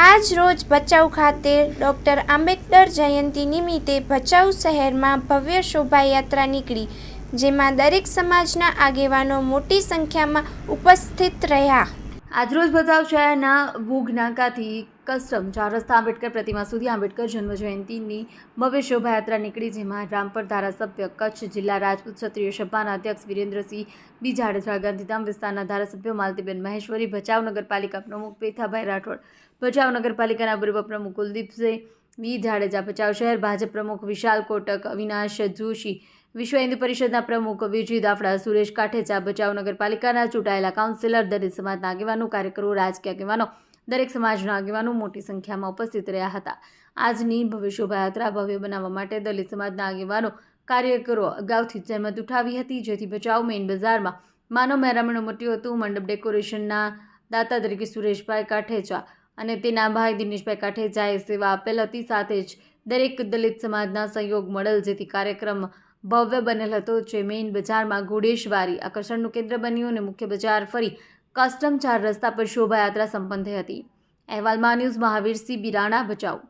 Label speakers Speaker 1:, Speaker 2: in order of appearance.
Speaker 1: આજ રોજ ભચાઉ ખાતે ડૉક્ટર આંબેડકર જયંતિ નિમિત્તે ભચાઉ શહેરમાં ભવ્ય શોભાયાત્રા નીકળી, જેમાં દરેક સમાજના આગેવાનો મોટી સંખ્યામાં ઉપસ્થિત રહ્યા.
Speaker 2: આજરોજ ભચાઉ શહેરના બુઘ નાકાથી કસ્ટમ ચાર રસ્તા આંબેડકર પ્રતિમા સુધી આંબેડકર જન્મ જયંતિની ભવ્ય શોભાયાત્રા નીકળી, જેમાં રામપર ધારાસભ્ય કચ્છ જિલ્લા રાજપૂત ક્ષત્રિય સભાના અધ્યક્ષ વિરેન્દ્રસિંહ બી જાડેજા ગાંધીધામ વિસ્તારના ધારાસભ્ય માલતીબેન મહેશ્વરી, ભચાઉ નગરપાલિકા પ્રમુખ પેથાભાઈ રાઠોડ, ભચાઉ નગરપાલિકાના પૂર્વ પ્રમુખ કુલદીપસિંહ બી જાડેજા, ભચાઉ શહેર ભાજપ પ્રમુખ વિશાલ કોટક, અવિનાશ જોશી વિશ્વ હિન્દુ પરિષદના પ્રમુખ વિજય દાફડા, સુરેશ કાઠેચા, ભચાઉ નગરપાલિકાના ચૂંટાયેલા કાઉન્સિલર, દલિત સમાજના આગેવાનો, કાર્યકરો, રાજકીય આગેવાનો, દરેક સમાજના આગેવાનો મોટી સંખ્યામાં ઉપસ્થિત રહ્યા હતા. આજની ભવ્ય શોભાયાત્રા ભવ્ય બનાવવા માટે દલિત સમાજના આગેવાનો, કાર્યકરો અગાઉથી જહેમત ઉઠાવી હતી, જેથી ભચાઉ મેઇન બજારમાં માનવ મહેરામણ ઉમટ્યું હતું. મંડપ ડેકોરેશનના દાતા તરીકે સુરેશભાઈ કાઠેચા અને તેના ભાઈ દિનેશભાઈ કાઠેચાએ સેવા આપેલ હતી. સાથે જ દરેક દલિત સમાજના સહયોગ મળેલ, જેથી કાર્યક્રમ ભવ્ય બનેલ હતો જે મેઇન બજારમાં ઘોડેશવારી આકર્ષણનું કેન્દ્ર બન્યું અને મુખ્ય બજાર ફરી કસ્ટમ ચાર રસ્તા પર શોભાયાત્રા સંપન્ન થઈ હતી. અહેવાલમાં ન્યૂઝ મહાવીરસિંહ બિરાણા બચાવ